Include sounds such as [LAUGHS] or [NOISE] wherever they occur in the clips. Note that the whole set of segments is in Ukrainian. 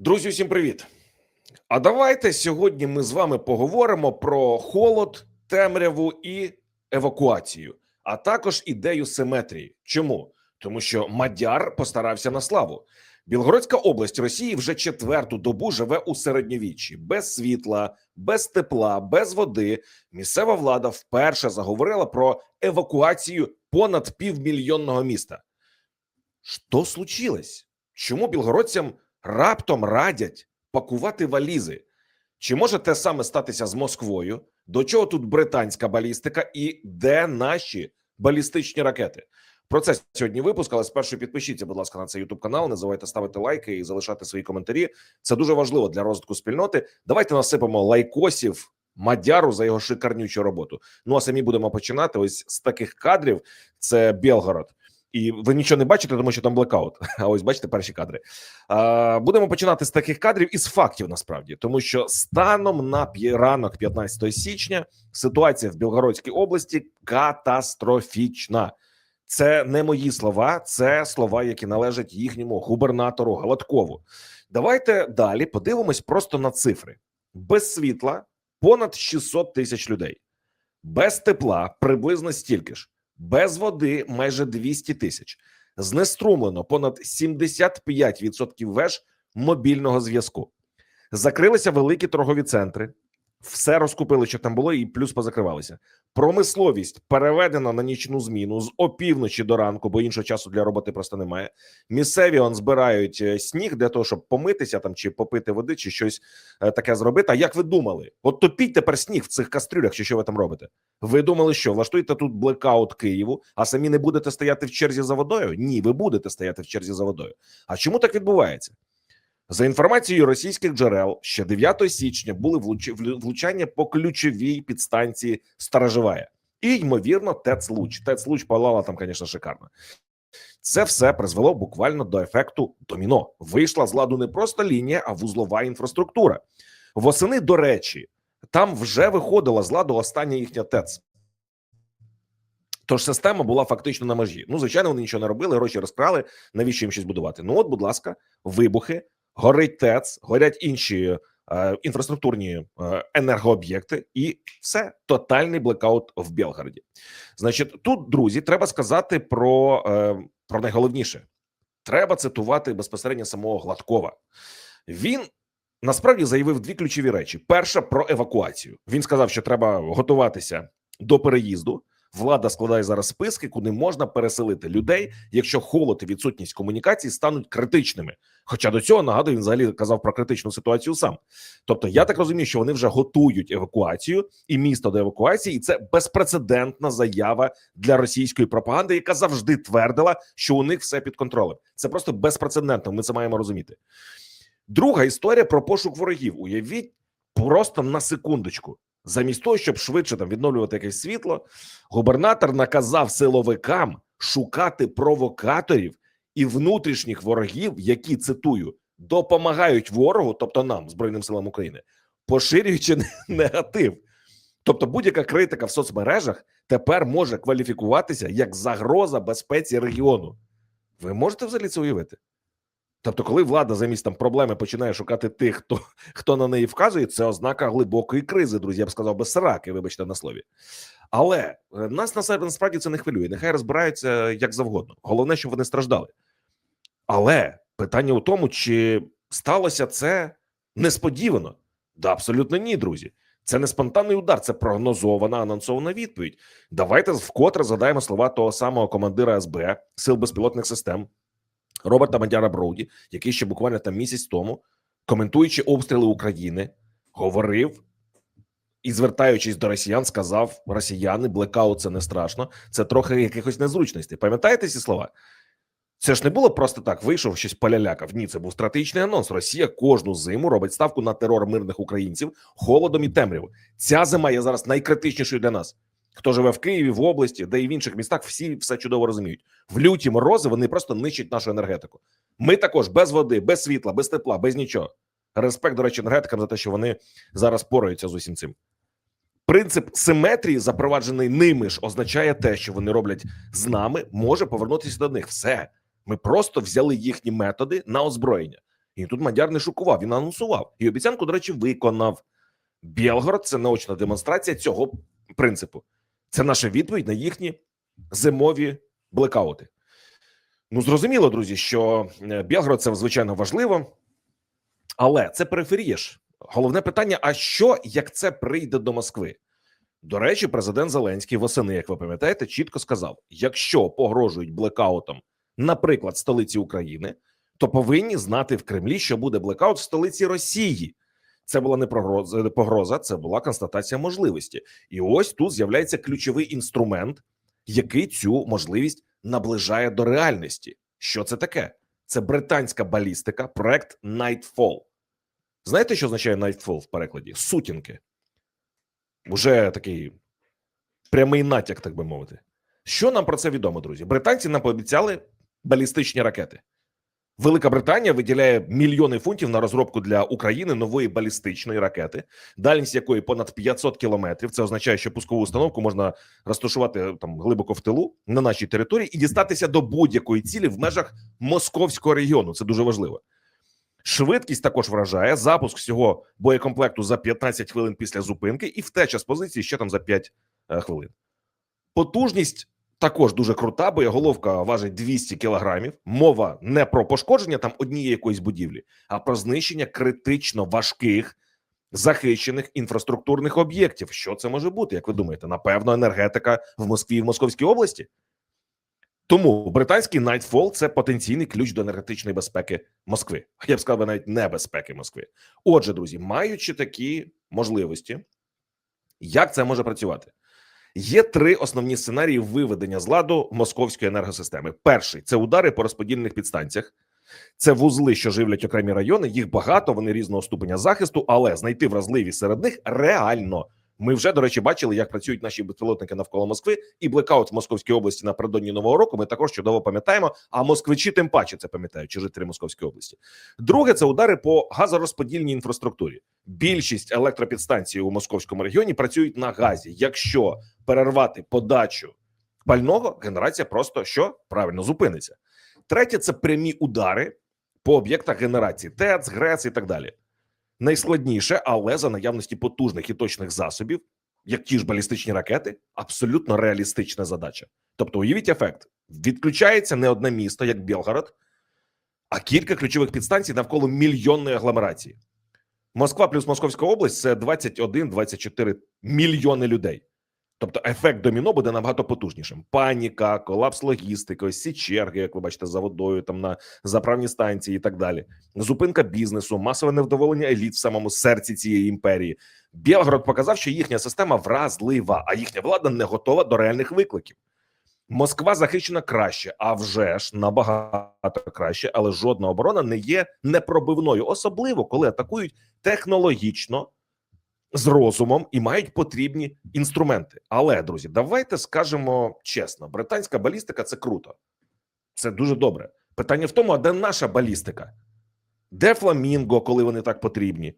Друзі, всім привіт! А давайте сьогодні ми з вами поговоримо про холод, темряву і евакуацію, а також ідею симетрії. Чому? Тому що Мадяр постарався на славу. Білгородська область Росії вже четверту добу живе у середньовіччі без світла, без тепла, без води. Місцева влада вперше заговорила про евакуацію понад півмільйонного міста. Що случилось? Чому білгородцям раптом радять пакувати валізи? Чи може те саме статися з Москвою? До чого тут британська балістика і де наші балістичні ракети? Про це сьогодні випуск, але спершу підпишіться, будь ласка, на цей Ютуб канал. Не забувайте ставити лайки і залишати свої коментарі. Це дуже важливо для розвитку спільноти. Давайте насипемо лайкосів Мадяру за його шикарнючу роботу. Ну а самі будемо починати. Ось з таких кадрів. Це Білгород. І ви нічого не бачите, тому що там блекаут. [LAUGHS] А ось бачите перші кадри. А, будемо починати з таких кадрів із фактів насправді, тому що станом на ранок 15 січня ситуація в Білгородській області катастрофічна. Це не мої слова, це слова, які належать їхньому губернатору Гладкову. Давайте далі подивимось просто на цифри: без світла понад 600 тисяч людей, без тепла приблизно стільки ж, без води майже 200 тисяч. Знеструмлено понад 75% веж мобільного зв'язку. Закрилися великі торгові центри, все розкупили, що там було, і плюс позакривалися. Промисловість переведена на нічну зміну з опівночі до ранку, бо іншого часу для роботи просто немає. Місцеві он збирають е, сніг для того, щоб помитися там чи попити води, чи щось е, таке зробити. А як ви думали? От топіть тепер сніг в цих кастрюлях, чи що ви там робите? Ви думали, що влаштуєте тут блекаут Києву, а самі не будете стояти в черзі за водою? Ні, ви будете стояти в черзі за водою. А чому так відбувається? За інформацією російських джерел, ще 9 січня були влуч- влучання по ключовій підстанції Сторожевая. І, ймовірно, ТЕЦ Луч. ТЕЦ Луч палала там, звісно, шикарно. Це все призвело буквально до ефекту доміно. Вийшла з ладу не просто лінія, а вузлова інфраструктура. Восени, до речі, там вже виходила з ладу остання їхня ТЕЦ. Тож система була фактично на межі. Ну, звичайно, вони нічого не робили, гроші розкрали. Навіщо їм щось будувати? Ну, от, будь ласка, вибухи, горить ТЕЦ, горять інші е, інфраструктурні е, енергооб'єкти, і все тотальний блекаут в Білгороді. Значить, тут, друзі, треба сказати про, е, про найголовніше. Треба цитувати безпосередньо самого Гладкова. Він насправді заявив дві ключові речі: перша про евакуацію. Він сказав, що треба готуватися до переїзду. Влада складає зараз списки, куди можна переселити людей, якщо холод і відсутність комунікації стануть критичними. Хоча до цього нагадую, він взагалі казав про критичну ситуацію сам. Тобто, я так розумію, що вони вже готують евакуацію і місто до евакуації, і це безпрецедентна заява для російської пропаганди, яка завжди твердила, що у них все під контролем. Це просто безпрецедентно. Ми це маємо розуміти. Друга історія про пошук ворогів. Уявіть просто на секундочку. Замість того, щоб швидше там відновлювати якесь світло, губернатор наказав силовикам шукати провокаторів і внутрішніх ворогів, які цитую допомагають ворогу, тобто нам, збройним силам України, поширюючи негатив. Тобто, будь-яка критика в соцмережах тепер може кваліфікуватися як загроза безпеці регіону. Ви можете взагалі це уявити? Тобто, коли влада замість там проблеми починає шукати тих, хто хто на неї вказує, це ознака глибокої кризи, друзі. Я б сказав без сраки, вибачте на слові. Але е, нас насправді це не хвилює. Нехай розбираються як завгодно. Головне, щоб вони страждали. Але питання у тому, чи сталося це несподівано? Да, абсолютно ні, друзі. Це не спонтанний удар, це прогнозована анонсована відповідь. Давайте вкотре згадаємо слова того самого командира СБ сил безпілотних систем Роберта Мадяра Броуді, який ще буквально там місяць тому, коментуючи обстріли України, говорив і, звертаючись до росіян, сказав: Росіяни, блекаут це не страшно, це трохи якихось незручностей. Пам'ятаєте ці слова? Це ж не було просто так. Вийшов щось полялякав. Ні, це був стратегічний анонс. Росія кожну зиму робить ставку на терор мирних українців холодом і темрявою. Ця зима є зараз найкритичнішою для нас. Хто живе в Києві, в області, де і в інших містах, всі все чудово розуміють. В люті морози вони просто нищать нашу енергетику. Ми також без води, без світла, без тепла, без нічого. Респект, до речі, енергетикам за те, що вони зараз пораються з усім цим. Принцип симетрії, запроваджений ними ж, означає те, що вони роблять з нами, може повернутися до них. Все. Ми просто взяли їхні методи на озброєння. І тут Мадяр не шокував, він анонсував. І обіцянку, до речі, виконав. Білгород це наочна демонстрація цього принципу. Це наша відповідь на їхні зимові блекаути. Ну, зрозуміло, друзі, що е, Білгород це звичайно важливо, але це периферія ж. Головне питання: а що як це прийде до Москви? До речі, президент Зеленський восени, як ви пам'ятаєте, чітко сказав: якщо погрожують блекаутом, наприклад, столиці України, то повинні знати в Кремлі, що буде блекаут в столиці Росії. Це була не прогроза, не погроза, це була констатація можливості. І ось тут з'являється ключовий інструмент, який цю можливість наближає до реальності. Що це таке? Це британська балістика, проект Nightfall. Знаєте, що означає Nightfall в перекладі? Сутінки. Уже такий прямий натяк, так би мовити. Що нам про це відомо, друзі? Британці нам пообіцяли балістичні ракети. Велика Британія виділяє мільйони фунтів на розробку для України нової балістичної ракети, дальність якої понад 500 кілометрів. Це означає, що пускову установку можна розташувати там глибоко в тилу на нашій території і дістатися до будь-якої цілі в межах московського регіону. Це дуже важливо. Швидкість також вражає запуск всього боєкомплекту за 15 хвилин після зупинки, і втеча з позиції ще там за 5 е, хвилин. Потужність також дуже крута. Боєголовка важить 200 кілограмів. Мова не про пошкодження там однієї якоїсь будівлі, а про знищення критично важких захищених інфраструктурних об'єктів. Що це може бути? Як ви думаєте? Напевно, енергетика в Москві і в Московській області. Тому британський Nightfall – це потенційний ключ до енергетичної безпеки Москви. Я б сказав, навіть небезпеки Москви. Отже, друзі, маючи такі можливості, як це може працювати? Є три основні сценарії виведення з ладу московської енергосистеми. Перший це удари по розподільних підстанціях, це вузли, що живлять окремі райони. Їх багато, вони різного ступеня захисту, але знайти вразливі серед них реально. Ми вже до речі бачили, як працюють наші безпілотники навколо Москви, і блекаут в Московській області напередодні нового року. Ми також чудово пам'ятаємо. А москвичі тим паче це пам'ятають, чи жителі Московської області. Друге це удари по газорозподільній інфраструктурі. Більшість електропідстанцій у московському регіоні працюють на газі. Якщо перервати подачу пального, генерація просто що правильно зупиниться. Третє це прямі удари по об'єктах генерації ТЕЦ, ГРЕЦ і так далі. Найскладніше, але за наявності потужних і точних засобів, як ті ж балістичні ракети, абсолютно реалістична задача. Тобто, уявіть ефект: відключається не одне місто, як Білгород, а кілька ключових підстанцій навколо мільйонної агломерації. Москва плюс Московська область це 21-24 мільйони людей. Тобто ефект доміно буде набагато потужнішим. Паніка, колапс логістики, ось ці черги, як ви бачите, за водою, там на заправні станції і так далі. Зупинка бізнесу, масове невдоволення еліт в самому серці цієї імперії. Білгород показав, що їхня система вразлива, а їхня влада не готова до реальних викликів. Москва захищена краще, а вже ж набагато краще, але жодна оборона не є непробивною, особливо коли атакують технологічно з розумом і мають потрібні інструменти. Але друзі, давайте скажемо чесно: британська балістика це круто, це дуже добре. Питання в тому, а де наша балістика? Де Фламінго, коли вони так потрібні?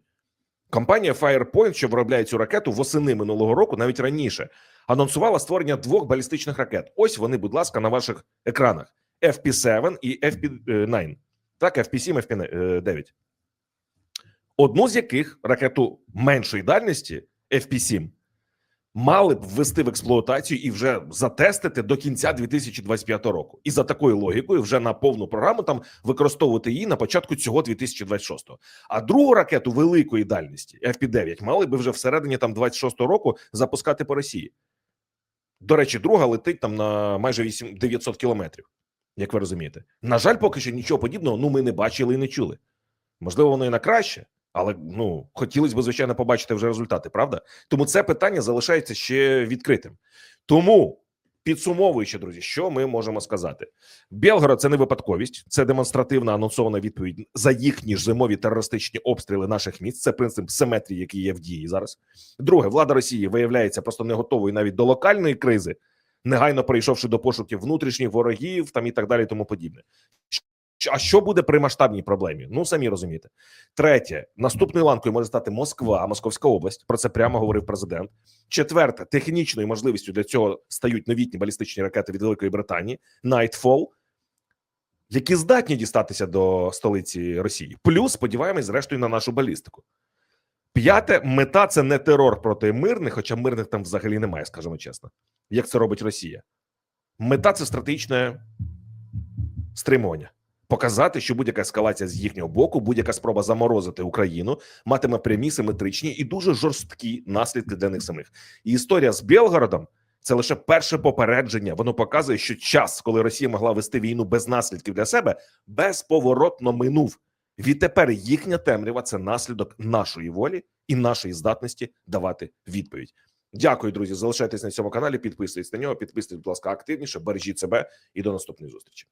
Компанія Firepoint, що виробляє цю ракету восени минулого року, навіть раніше анонсувала створення двох балістичних ракет. Ось вони, будь ласка, на ваших екранах: FP7 і FP9. Так, FP7, FP9 одну з яких ракету меншої дальності FP7 мали б ввести в експлуатацію і вже затестити до кінця 2025 року. І за такою логікою, вже на повну програму там використовувати її на початку цього 2026. А другу ракету великої дальності FP9 мали би вже всередині там 26 року запускати по Росії. До речі, друга летить там на майже 8 900 кілометрів. Як ви розумієте, на жаль, поки що нічого подібного ну ми не бачили і не чули. Можливо, воно і на краще, але ну хотілося б, звичайно, побачити вже результати, правда? Тому це питання залишається ще відкритим. Тому, підсумовуючи, друзі, що ми можемо сказати? Білгород це не випадковість, це демонстративна анонсована відповідь за їхні ж зимові терористичні обстріли наших міст. Це принцип симетрії, який є в дії зараз. Друге, влада Росії виявляється просто не готовою навіть до локальної кризи, негайно перейшовши до пошуків внутрішніх ворогів там і так далі, тому подібне. А що буде при масштабній проблемі? Ну самі розумієте. Третє, наступною ланкою може стати Москва, Московська область. Про це прямо говорив президент. Четверте, технічною можливістю для цього стають новітні балістичні ракети від Великої Британії. Nightfall. які здатні дістатися до столиці Росії. Плюс сподіваємось, зрештою, на нашу балістику. П'яте мета це не терор проти мирних, хоча мирних там взагалі немає, скажімо чесно, як це робить Росія. Мета це стратегічне стримування. Показати, що будь-яка ескалація з їхнього боку, будь-яка спроба заморозити Україну матиме прямі симетричні і дуже жорсткі наслідки для них самих. І історія з Білгородом це лише перше попередження. Воно показує, що час, коли Росія могла вести війну без наслідків для себе, безповоротно минув. Відтепер їхня темрява це наслідок нашої волі і нашої здатності давати відповідь. Дякую, друзі. Залишайтесь на цьому каналі, підписуйтесь на нього, підписуйтесь, будь ласка, активніше, бережіть себе і до наступної зустрічі.